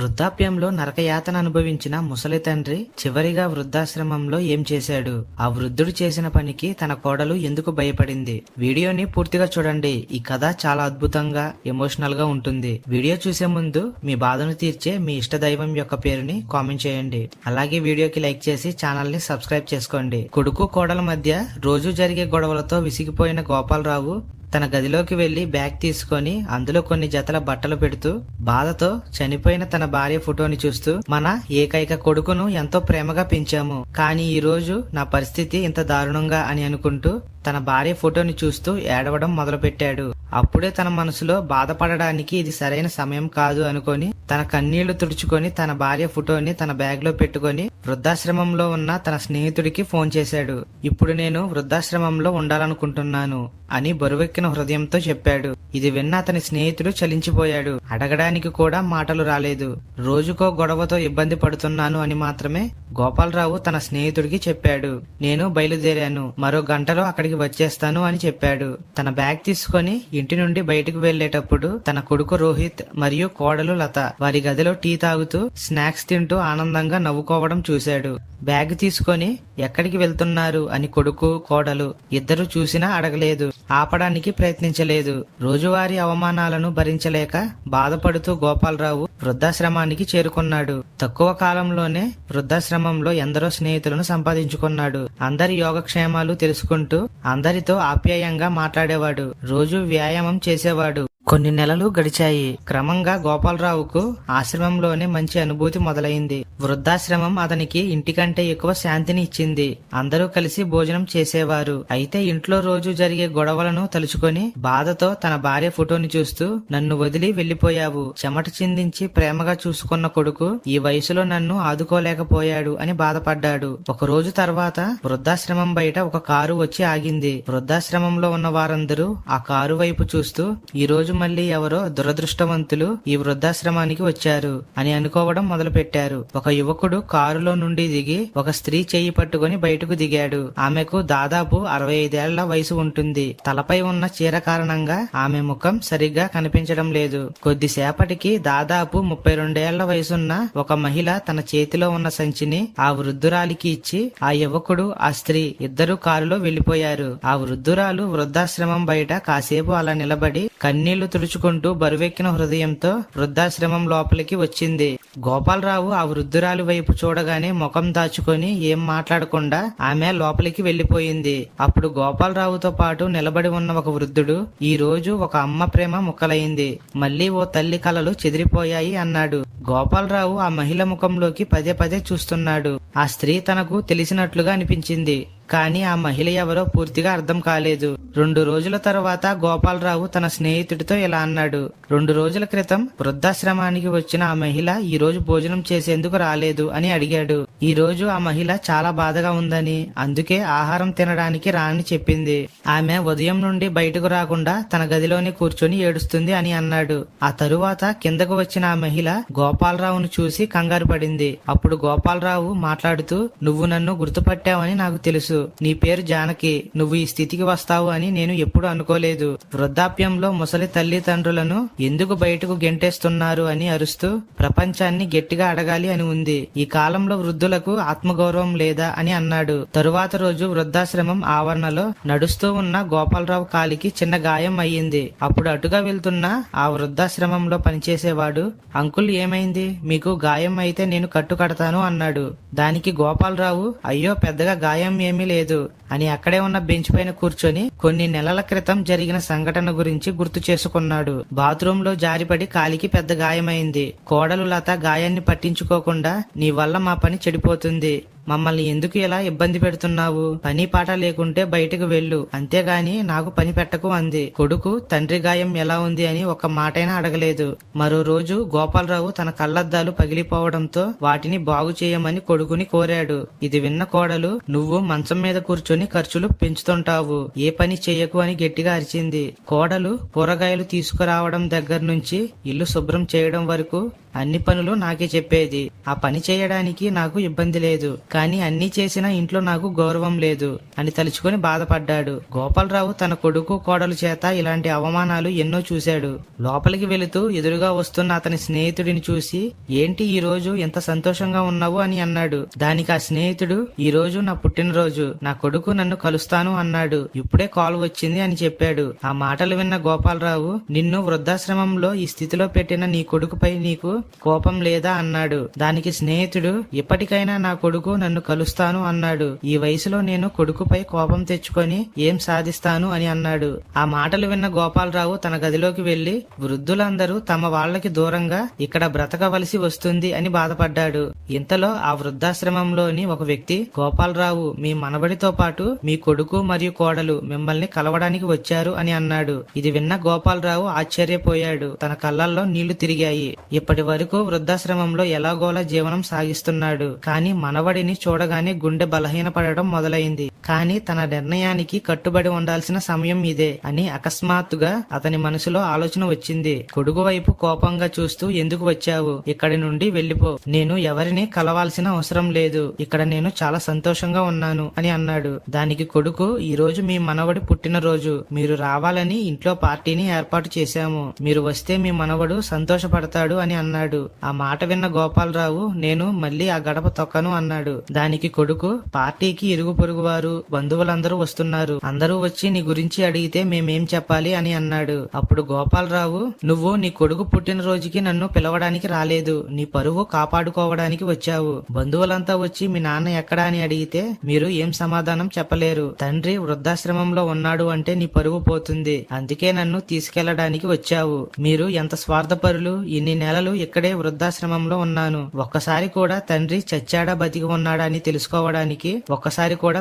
వృద్ధాప్యంలో నరకయాతన అనుభవించిన ముసలి తండ్రి చివరిగా వృద్ధాశ్రమంలో ఏం చేశాడు? ఆ వృద్ధుడు చేసిన పనికి తన కోడలు ఎందుకు భయపడింది? వీడియోని పూర్తిగా చూడండి. ఈ కథ చాలా అద్భుతంగా ఎమోషనల్గా ఉంటుంది. వీడియో చూసే ముందు మీ బాధను తీర్చే మీ ఇష్ట దైవం యొక్క పేరుని కామెంట్ చేయండి. అలాగే వీడియోకి లైక్ చేసి ఛానల్ని సబ్స్క్రైబ్ చేసుకోండి. కొడుకు కోడల మధ్య రోజు జరిగే గొడవలతో విసిగిపోయిన గోపాలరావు తన గదిలోకి వెళ్ళి బ్యాగ్ తీసుకొని అందులో కొన్ని జతల బట్టలు పెడుతూ బాధతో చనిపోయిన తన భార్య ఫోటోని చూస్తూ మన ఏకైక కొడుకును ఎంతో ప్రేమగా పెంచాము. కానీ ఈ రోజు నా పరిస్థితి ఇంత దారుణంగా అని అనుకుంటూ తన భార్య ఫోటోని చూస్తూ ఏడవడం మొదలుపెట్టాడు. అప్పుడే తన మనసులో బాధపడడానికి ఇది సరైన సమయం కాదు అనుకొని తన కన్నీళ్ళు తుడుచుకొని తన భార్య ఫోటోని తన బ్యాగ్లో పెట్టుకొని వృద్ధాశ్రమంలో ఉన్న తన స్నేహితుడికి ఫోన్ చేశాడు. ఇప్పుడు నేను వృద్ధాశ్రమంలో ఉండాలనుకుంటున్నాను. అని బరువెక్కిన హృదయంతో చెప్పాడు. ఇది విన్న అతని స్నేహితుడు చలించిపోయాడు. అడగడానికి కూడా మాటలు రాలేదు. రోజుకో గొడవతో ఇబ్బంది పడుతున్నాను అని మాత్రమే గోపాలరావు తన స్నేహితుడికి చెప్పాడు. నేను బయలుదేరాను. మరో గంటలో అక్కడికి వచ్చేస్తాను అని చెప్పాడు. తన బ్యాగ్ తీసుకొని ఇంటి నుండి బయటకు వెళ్ళేటప్పుడు తన కొడుకు రోహిత్ మరియు కోడలు లత వారి గదిలో టీ తాగుతూ స్నాక్స్ తింటూ ఆనందంగా నవ్వుకోవడం చూశాడు. బ్యాగ్ తీసుకొని ఎక్కడికి వెళ్తున్నారు అని కొడుకు కోడలు ఇద్దరు చూసినా అడగలేదు. ఆపడానికి ప్రయత్నించలేదు. రోజువారీ అవమానాలను భరించలేక బాధపడుతూ గోపాలరావు వృద్ధాశ్రమానికి చేరుకున్నాడు. తక్కువ కాలంలోనే వృద్ధాశ్రమంలో ఎందరో స్నేహితులను సంపాదించుకున్నాడు. అందరి యోగక్షేమాలు తెలుసుకుంటూ అందరితో ఆప్యాయంగా మాట్లాడేవాడు. రోజు వ్యాయామం చేసేవాడు. కొన్ని నెలలు గడిచాయి. క్రమంగా గోపాలరావుకు ఆశ్రమంలోనే మంచి అనుభూతి మొదలైంది. వృద్ధాశ్రమం అతనికి ఇంటికంటే ఎక్కువ శాంతిని ఇచ్చింది. అందరూ కలిసి భోజనం చేసేవారు. అయితే ఇంట్లో రోజు జరిగే గొడవలను తలుచుకొని బాధతో తన భార్య ఫోటోని చూస్తూ నన్ను వదిలి వెళ్ళిపోయావు చెమట చిందించి ప్రేమగా చూసుకున్న కొడుకు ఈ వయసులో నన్ను ఆదుకోలేకపోయాడు అని బాధపడ్డాడు. ఒక రోజు తర్వాత వృద్ధాశ్రమం బయట ఒక కారు వచ్చి ఆగింది. వృద్ధాశ్రమంలో ఉన్న వారందరూ ఆ కారు వైపు చూస్తూ ఈ రోజు మళ్ళీ ఎవరో దురదృష్టవంతులు ఈ వృద్ధాశ్రమానికి వచ్చారు అని అనుకోవడం మొదలుపెట్టారు. ఒక యువకుడు కారులో నుండి దిగి ఒక స్త్రీ చేయి పట్టుకుని బయటకు దిగాడు. ఆమెకు దాదాపు అరవై ఐదేళ్ళ వయసు ఉంటుంది. తలపై ఉన్న చీర కారణంగా ఆమె ముఖం సరిగ్గా కనిపించడం లేదు. కొద్దిసేపటికి దాదాపు ముప్పై రెండేళ్ళ వయసున్న ఒక మహిళ తన చేతిలో ఉన్న సంచిని ఆ వృద్ధురాలికి ఇచ్చి ఆ యువకుడు ఆ స్త్రీ ఇద్దరు కారులో వెళ్ళిపోయారు ఆ వృద్ధురాలు వృద్ధాశ్రమం బయట కాసేపు అలా నిలబడి కన్నీళ్ళు తుడుచుకుంటూ బరువెక్కిన హృదయంతో వృద్ధాశ్రమం లోపలికి వచ్చింది. గోపాలరావు ఆ వృద్ధురాలి వైపు చూడగానే ముఖం దాచుకొని ఏం మాట్లాడకుండా ఆమె లోపలికి వెళ్ళిపోయింది అప్పుడు గోపాలరావుతో పాటు నిలబడి ఉన్న ఒక వృద్ధుడు ఈ రోజు ఒక అమ్మ ప్రేమ ముక్కలైంది. మళ్ళీ ఓ తల్లి కలలు చెదిరిపోయాయి అన్నాడు. గోపాలరావు ఆ మహిళ ముఖంలోకి పదే పదే చూస్తున్నాడు. ఆ స్త్రీ తనకు తెలిసినట్లుగా అనిపించింది. కానీ ఆ మహిళ ఎవరో పూర్తిగా అర్థం కాలేదు. రెండు రోజుల తర్వాత గోపాలరావు తన స్నేహితుడితో ఇలా అన్నాడు. రెండు రోజుల క్రితం వృద్ధాశ్రమానికి వచ్చిన ఆ మహిళ ఈ రోజు భోజనం చేసేందుకు రాలేదు అని అడిగాడు. ఈ రోజు ఆ మహిళ చాలా బాధగా ఉందని అందుకే ఆహారం తినడానికి రాని చెప్పింది. ఆమె ఉదయం నుండి బయటకు రాకుండా తన గదిలోనే కూర్చొని ఏడుస్తుంది అని అన్నాడు. ఆ తరువాత కిందకు వచ్చిన ఆ మహిళ గోపాలరావును చూసి కంగారు పడింది. అప్పుడు గోపాలరావు మాట్లాడుతూ నువ్వు నన్ను గుర్తుపట్టావని నాకు తెలుసు. నీ పేరు జానకి నువ్వు ఈ స్థితికి వస్తావు అని నేను ఎప్పుడు అనుకోలేదు. వృద్ధాప్యంలో ముసలి తల్లిదండ్రులను ఎందుకు బయటకు గెంటేస్తున్నారు అని అరుస్తూ ప్రపంచాన్ని గట్టిగా అడగాలి అని ఉంది. ఈ కాలంలో వృద్ధులకు ఆత్మగౌరవం లేదా అని అన్నాడు. తరువాత రోజు వృద్ధాశ్రమం ఆవరణలో నడుస్తూ ఉన్న గోపాలరావు కాలికి చిన్న గాయం అయ్యింది. అప్పుడు అటుగా వెళ్తున్న ఆ వృద్ధాశ్రమంలో పనిచేసేవాడు అంకుల్ ఏమైంది? మీకు గాయం అయితే నేను కట్టు కడతాను అన్నాడు. దానికి గోపాలరావు అయ్యో పెద్దగా గాయం ఏమీ లేదు అని అక్కడే ఉన్న బెంచ్ పైన కూర్చొని కొన్ని నెలల క్రితం జరిగిన సంఘటన గురించి గుర్తు చేసుకున్నాడు. బాత్రూమ్లో జారిపడి కాలికి పెద్ద గాయమైంది. కోడలు లత గాయాన్ని పట్టించుకోకుండా నీ వల్ల మా పని చెడిపోతుంది. మమ్మల్ని ఎందుకు ఇలా ఇబ్బంది పెడుతున్నావు? పని పాట లేకుంటే బయటకు వెళ్ళు. అంతేగాని నాకు పని పెట్టకు అంది. కొడుకు తండ్రి గాయం ఎలా ఉంది అని ఒక మాటైనా అడగలేదు. మరో రోజు గోపాలరావు తన కళ్ళద్దాలు పగిలిపోవడంతో వాటిని బాగు చేయమని కొడుకుని కోరాడు. ఇది విన్న కోడలు నువ్వు మంచం మీద కూర్చొని ఖర్చులు పెంచుతుంటావు. ఏ పని చేయకు అని గట్టిగా అరిచింది. కోడలు కూరగాయలు తీసుకురావడం దగ్గర నుంచి ఇల్లు శుభ్రం చేయడం వరకు అన్ని పనులు నాకే చెప్పేది. ఆ పని చేయడానికి నాకు ఇబ్బంది లేదు. కానీ అన్ని చేసినా ఇంట్లో నాకు గౌరవం లేదు అని తలుచుకొని బాధపడ్డాడు. గోపాలరావు తన కొడుకు కోడలు చేత ఇలాంటి అవమానాలు ఎన్నో చూశాడు. లోపలికి వెళుతూ ఎదురుగా వస్తున్న అతని స్నేహితుడిని చూసి ఏంటి ఈ రోజు ఎంత సంతోషంగా ఉన్నావు? అని అన్నాడు. దానికి ఆ స్నేహితుడు ఈ రోజు నా పుట్టినరోజు. నా కొడుకు నన్ను కలుస్తాను అన్నాడు. ఇప్పుడే కాల్ వచ్చింది అని చెప్పాడు. ఆ మాటలు విన్న గోపాలరావు నిన్ను వృద్ధాశ్రమంలో ఈ స్థితిలో పెట్టిన నీ కొడుకుపై నీకు కోపం లేదా? అన్నాడు. దానికి స్నేహితుడు ఇప్పటికైనా నా కొడుకు నన్ను కలుస్తాను అన్నాడు. ఈ వయసులో నేను కొడుకుపై కోపం తెచ్చుకొని ఏం సాధిస్తాను అని అన్నాడు. ఆ మాటలు విన్న గోపాలరావు తన గదిలోకి వెళ్ళి వృద్ధులందరూ తమ వాళ్ళకి దూరంగా ఇక్కడ బ్రతకవలసి వస్తుంది అని బాధపడ్డాడు. ఇంతలో ఆ వృద్ధాశ్రమంలోని ఒక వ్యక్తి గోపాలరావు మీ మనబడితో పాటు మీ కొడుకు మరియు కోడలు మిమ్మల్ని కలవడానికి వచ్చారు అని అన్నాడు. ఇది విన్న గోపాలరావు ఆశ్చర్యపోయాడు. తన కళ్ళల్లో నీళ్ళు తిరిగాయి. ఇప్పటి వరకు వృద్ధాశ్రమంలో ఎలాగోలా జీవనం సాగిస్తున్నాడు. కానీ మనవడిని చూడగానే గుండె బలహీనపడడం మొదలైంది. కానీ తన నిర్ణయానికి కట్టుబడి ఉండాల్సిన సమయం ఇదే అని అకస్మాత్తుగా అతని మనసులో ఆలోచన వచ్చింది. కొడుకు వైపు కోపంగా చూస్తూ ఎందుకు వచ్చావు? ఇక్కడి నుండి వెళ్ళిపో నేను ఎవరిని కలవాల్సిన అవసరం లేదు. ఇక్కడ నేను చాలా సంతోషంగా ఉన్నాను అని అన్నాడు. దానికి కొడుకు ఈ రోజు మీ మనవడి పుట్టినరోజు. మీరు రావాలని ఇంట్లో పార్టీని ఏర్పాటు చేశాము. మీరు వస్తే మీ మనవడు సంతోషపడతాడు అని అన్నాడు. ఆ మాట విన్న గోపాలరావు నేను మళ్ళీ ఆ గడప తొక్కను అన్నాడు. దానికి కొడుకు పార్టీకి ఇరుగు పొరుగు వారు. బంధువులందరూ వస్తున్నారు. అందరూ వచ్చి నీ గురించి అడిగితే మేమేం చెప్పాలి అని అన్నాడు. అప్పుడు గోపాలరావు నువ్వు నీ కొడుకు పుట్టినరోజుకి నన్ను పిలవడానికి రాలేదు. నీ పరువు కాపాడుకోవడానికి వచ్చావు. బంధువులంతా వచ్చి మీ నాన్న ఎక్కడా అని అడిగితే మీరు ఏం సమాధానం చెప్పలేరు. తండ్రి వృద్ధాశ్రమంలో ఉన్నాడు అంటే నీ పరువు పోతుంది. అందుకే నన్ను తీసుకెళ్ళడానికి వచ్చావు. మీరు ఎంత స్వార్థపరులు? ఇన్ని నెలలు ఇక్కడే వృద్ధాశ్రమంలో ఉన్నాను. ఒక్కసారి కూడా తండ్రి చచ్చాడా బతికి ఉన్నాడా అని తెలుసుకోవడానికి ఒక్కసారి కూడా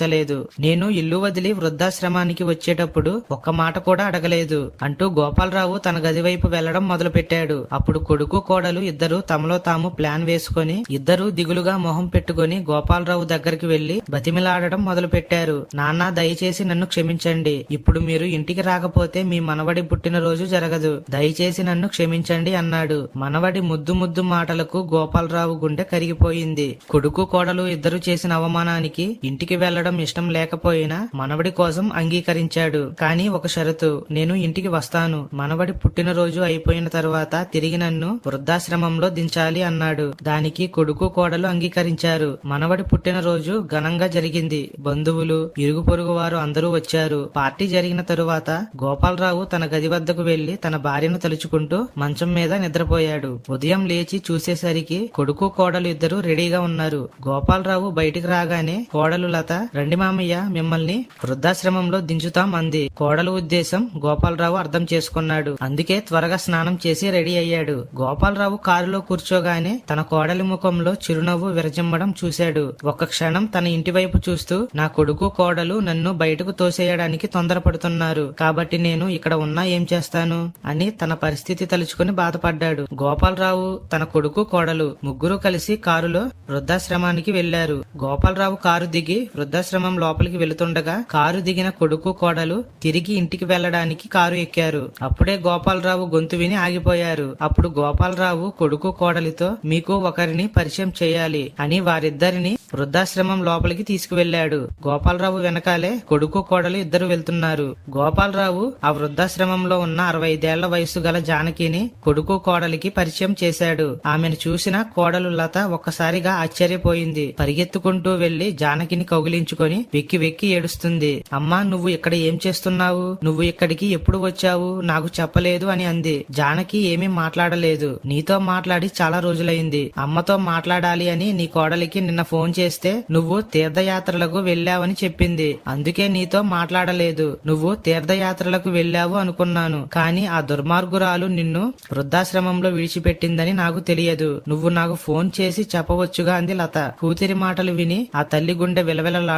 ప్రయత్నించలేదు నేను ఇల్లు వదిలి వృద్ధాశ్రమానికి వచ్చేటప్పుడు ఒక్క మాట కూడా అడగలేదు. అంటూ గోపాలరావు తన గది వైపు వెళ్ళడం మొదలుపెట్టాడు. అప్పుడు కొడుకు కోడలు ఇద్దరు తమలో తాము ప్లాన్ వేసుకొని ఇద్దరు దిగులుగా మొహం పెట్టుకొని గోపాలరావు దగ్గరికి వెళ్ళి బతిమిలాడడం మొదలు పెట్టారు నాన్న దయచేసి నన్ను క్షమించండి. ఇప్పుడు మీరు ఇంటికి రాకపోతే మీ మనవడి పుట్టినరోజు జరగదు. దయచేసి నన్ను క్షమించండి అన్నాడు. మనవడి ముద్దు ముద్దు మాటలకు గోపాలరావు గుండె కరిగిపోయింది. కొడుకు కోడలు ఇద్దరు చేసిన అవమానానికి ఇంటికి వెళ్ళడం ఇష్టం లేకపోయినా మనవడి కోసం అంగీకరించాడు. కానీ ఒక షరతు నేను ఇంటికి వస్తాను. మనవడి పుట్టినరోజు అయిపోయిన తర్వాత తిరిగి నన్ను వృద్ధాశ్రమంలో దించాలి అన్నాడు. దానికి కొడుకు కోడలు అంగీకరించారు. మనవడి పుట్టినరోజు ఘనంగా జరిగింది. బంధువులు ఇరుగు పొరుగు వారు అందరూ వచ్చారు. పార్టీ జరిగిన తరువాత గోపాలరావు తన గది వద్దకు వెళ్ళి తన భార్యను తలుచుకుంటూ మంచం మీద నిద్రపోయాడు. ఉదయం లేచి చూసేసరికి కొడుకు కోడలు ఇద్దరు రెడీగా ఉన్నారు. గోపాలరావు బయటికి రాగానే కోడలు లత రండి మామయ్య మిమ్మల్ని వృద్ధాశ్రమంలో దించుతాం అంది. కోడలు ఉద్దేశం గోపాలరావు అర్థం చేసుకున్నాడు. అందుకే త్వరగా స్నానం చేసి రెడీ అయ్యాడు. గోపాలరావు కారులో కూర్చోగానే తన కోడలి ముఖంలో చిరునవ్వు విరజిమ్మడం చూశాడు. ఒక్క క్షణం తన ఇంటి వైపు చూస్తూ నా కొడుకు కోడలు నన్ను బయటకు తోసేయడానికి తొందరపడుతున్నారు. కాబట్టి నేను ఇక్కడ ఉన్నా ఏం చేస్తాను? అని తన పరిస్థితి తలుచుకుని బాధపడ్డాడు. గోపాలరావు తన కొడుకు కోడలు ముగ్గురు కలిసి కారులో వృద్ధాశ్రమానికి వెళ్ళారు గోపాలరావు కారు దిగి వృద్ధాశ్రమం లోపలికి వెళుతుండగా కారు దిగిన కొడుకు కోడలు తిరిగి ఇంటికి వెళ్ళడానికి కారు ఎక్కారు. అప్పుడే గోపాలరావు గొంతు విని ఆగిపోయారు. అప్పుడు గోపాలరావు కొడుకు కోడలితో మీకు ఒకరిని పరిచయం చేయాలి అని వారిద్దరిని వృద్ధాశ్రమం లోపలికి తీసుకువెళ్ళాడు గోపాలరావు వెనకాలే కొడుకు కోడలు ఇద్దరు వెళ్తున్నారు. గోపాలరావు ఆ వృద్ధాశ్రమంలో ఉన్న అరవై ఐదేళ్ళ వయసు గల జానకిని కొడుకు కోడలికి పరిచయం చేశాడు. ఆమెను చూసిన కోడలు లత ఒక్కసారిగా ఆశ్చర్యపోయింది. పరిగెత్తుకుంటూ వెళ్ళి జానకిని కౌగిలించుకొని వెక్కి వెక్కి ఏడుస్తుంది. అమ్మా నువ్వు ఇక్కడ ఏం చేస్తున్నావు? నువ్వు ఇక్కడికి ఎప్పుడు వచ్చావు? నాకు చెప్పలేదు అని అంది. జానకి ఏమీ మాట్లాడలేదు. నీతో మాట్లాడి చాలా రోజులైంది. అమ్మతో మాట్లాడాలి అని నీ కోడలికి నిన్న ఫోన్ చేస్తే నువ్వు తీర్థయాత్రలకు వెళ్ళావని చెప్పింది. అందుకే నీతో మాట్లాడలేదు. నువ్వు తీర్థయాత్రలకు వెళ్ళావు అనుకున్నాను. కానీ ఆ దుర్మార్గురాలు నిన్ను వృద్ధాశ్రమంలో విడిచిపెట్టిందని నాకు తెలియదు. నువ్వు నాకు ఫోన్ చేసి చెప్పవచ్చుగా అంది లత. కూతురి మాటలు విని ఆ తల్లి గుండె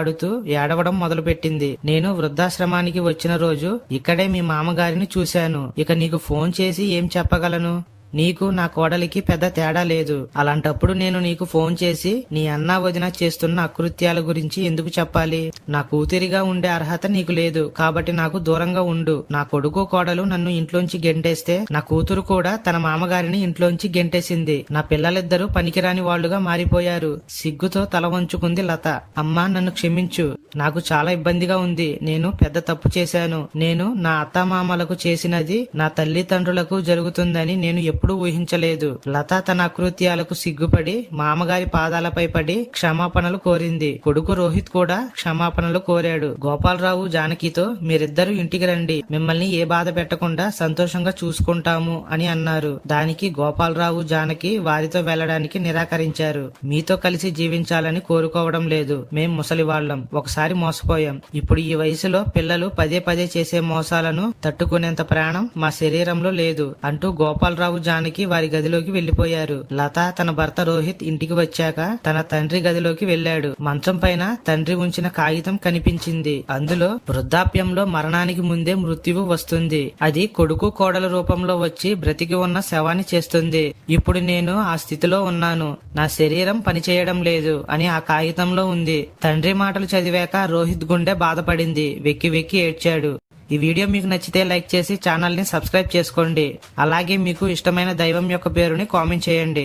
ఆడుతూ ఏడవడం మొదలుపెట్టింది. నేను వృద్ధాశ్రమానికి వచ్చిన రోజు ఇక్కడే మీ మామగారిని చూశాను. ఇక నీకు ఫోన్ చేసి ఏం చెప్పగలను? నీకు నా కోడలికి పెద్ద తేడా లేదు. అలాంటప్పుడు నేను నీకు ఫోన్ చేసి నీ అన్నా వదిన చేస్తున్న అకృత్యాల గురించి ఎందుకు చెప్పాలి? నా కూతురిగా ఉండే అర్హత నీకు లేదు కాబట్టి నాకు దూరంగా ఉండు. నా కొడుకు కోడలు నన్ను ఇంట్లోంచి గెంటేస్తే నా కూతురు కూడా తన మామగారిని ఇంట్లోంచి గెంటేసింది. నా పిల్లలిద్దరూ పనికిరాని వాళ్ళుగా మారిపోయారు. సిగ్గుతో తల వంచుకుంది లత. అమ్మా నన్ను క్షమించు. నాకు చాలా ఇబ్బందిగా ఉంది. నేను పెద్ద తప్పు చేశాను. నేను నా అత్తమామలకు చేసినది నా తల్లిదండ్రులకు జరుగుతుందని నేను ఎప్పుడూ ఊహించలేదు. లత తన అకృత్యాలకు సిగ్గుపడి మామగారి పాదాలపై పడి క్షమాపణలు కోరింది. కొడుకు రోహిత్ కూడా క్షమాపణలు కోరాడు. గోపాలరావు జానకితో మీరిద్దరూ ఇంటికి రండి. మిమ్మల్ని ఏ బాధ పెట్టకుండా సంతోషంగా చూసుకుంటాము అని అన్నారు. దానికి గోపాలరావు జానకి వారితో వెళ్ళడానికి నిరాకరించారు. మీతో కలిసి జీవించాలని కోరుకోవడం లేదు. మేం ముసలి వాళ్ళం. ఒకసారి మోసపోయాం. ఇప్పుడు ఈ వయసులో పిల్లలు పదే పదే చేసే మోసాలను తట్టుకునేంత ప్రాణం మా శరీరంలో లేదు అంటూ గోపాలరావు జానకి వారి గదిలోకి వెళ్ళిపోయారు లత తన భర్త రోహిత్ ఇంటికి వచ్చాక తన తండ్రి గదిలోకి వెళ్ళాడు మంచం పైన తండ్రి ఉంచిన కాగితం కనిపించింది. అందులో వృద్ధాప్యంలో మరణానికి ముందే మృత్యువు వస్తుంది. అది కొడుకు కోడల రూపంలో వచ్చి బ్రతికి ఉన్న శవాన్ని చేస్తుంది. ఇప్పుడు నేను ఆ స్థితిలో ఉన్నాను. నా శరీరం పనిచేయడం లేదు అని ఆ కాగితంలో ఉంది. తండ్రి మాటలు చదివాక రోహిత్ గుండె బాధపడింది. వెక్కి వెక్కి ఏడ్చాడు. ఈ వీడియో మీకు నచ్చితే లైక్ చేసి ఛానల్ని సబ్స్క్రైబ్ చేసుకోండి. అలాగే మీకు ఇష్టమైన దైవం యొక్క పేరుని కామెంట్ చేయండి.